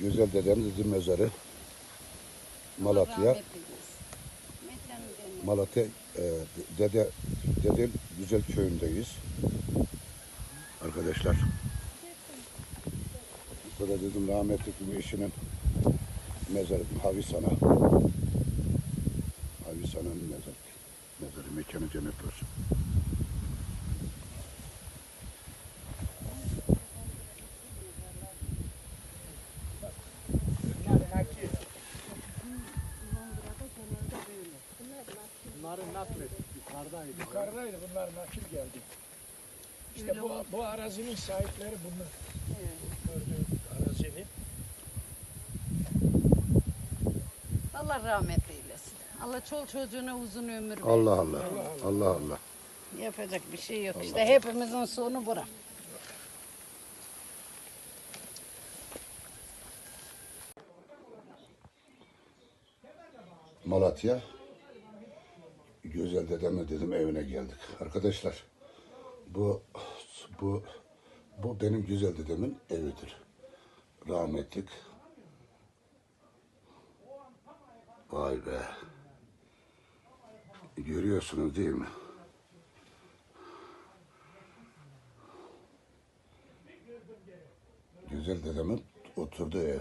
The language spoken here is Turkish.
Güzel dedemizin mezarı Malatya. Malatya e, Dede Dede Güzel köyündeyiz. Arkadaşlar. Bu da dedim rahmetli bir eşinin mezarı Havisana. Havisana'nın mezarı. Mezarı mekanı cennet olsun. Bunları naklettik yukarıdaydı. Yukarıdaydı bunlar nakil geldi. İşte bu, bu arazinin sahipleri bunlar. Gördüğün arazinin. Allah rahmet eylesin. Allah çol çocuğuna uzun ömür versin. Allah Allah. Allah Allah. Yapacak bir şey yok. İşte hepimizin sonu bura. Malatya. Güzel dedeme dedim evine geldik. Arkadaşlar bu bu bu benim güzel dedemin evidir. Rahmetlik. Vay be. Görüyorsunuz değil mi? Güzel dedemin oturduğu ev.